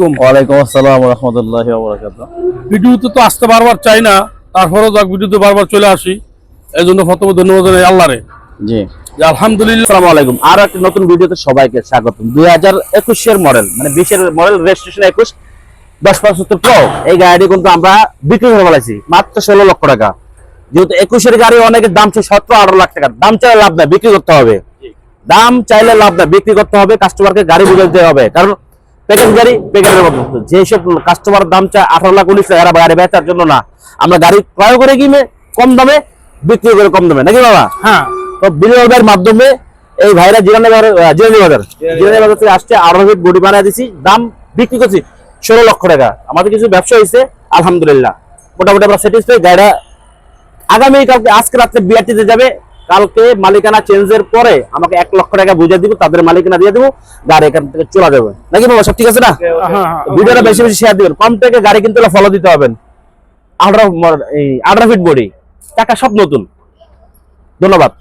আলাইকুম। ওয়ালাইকুম আসসালাম রহমতুল্লাহ ভিডিওতে তো আসতে বারবার চাই না তারপরেও যাক ভিডিওতে বারবার চলে আসি। এই জন্য প্রথমে ধন্যবাদ জানাই আল্লাহরে। জি। আলহামদুলিল্লাহ। আসসালামু আলাইকুম। আরও একটা নতুন ভিডিওতে সবাইকে স্বাগতম। দুই হাজার একুশের মডেল মানে বিশের মডেল রেজিস্ট্রেশন একুশ দশ পঁচাত্তর প্রো এই গাড়িটি কিন্তু আমরা বিক্রি করে ফেলাইছি মাত্র ষোলো লক্ষ টাকা। যেহেতু একুশের গাড়ি অনেকের দাম চাই সতেরো আঠারো লাখ টাকা। দাম চাইলে লাভ নাই বিক্রি করতে হবে। দাম চাইলে লাভ নাই বিক্রি করতে হবে কাস্টমারকে গাড়ি বুঝে দিতে হবে। কারণ প্যাকেজ গাড়ি প্যাকেজের যেসব কাস্টমার দাম চায় আঠারো লাখ উনিশ লাখ এরা গাড়ি বেচার জন্য না। আমরা গাড়ি ক্রয় করে কিনে কম দামে বিক্রি করে কম দামে। নাকি বাবা? হ্যাঁ। তো বিনিয়োগের মাধ্যমে এই ভাইরা জিরানি বাজার জিরানি বাজার জিরানি বাজার থেকে আসছে আরও ফিট বডি বানিয়ে দিছি দাম বিক্রি করছি ষোলো লক্ষ টাকা। আমাদের কিছু ব্যবসা হয়েছে আলহামদুলিল্লাহ। মোটামুটি আমরা স্যাটিসফাই গাড়িটা আগামী কালকে আজকে রাত্রে বিআরটিতে যাবে কালকে মালিকানা চেঞ্জের পরে আমাকে এক লক্ষ টাকা বুঝে দিব তাদের মালিকানা দিয়ে দিব গাড়ি এখান থেকে চলে যাবে। নাকি বাবা সব ঠিক আছে না? হ্যাঁ, হ্যাঁ। ভিডিওটা বেশি বেশি শেয়ার দিবেন। কম থেকে গাড়ি কিন্তু ফলো দিতে হবেন। আঠারো এই আঠারো ফিট বডি টাকা সব নতুন। ধন্যবাদ।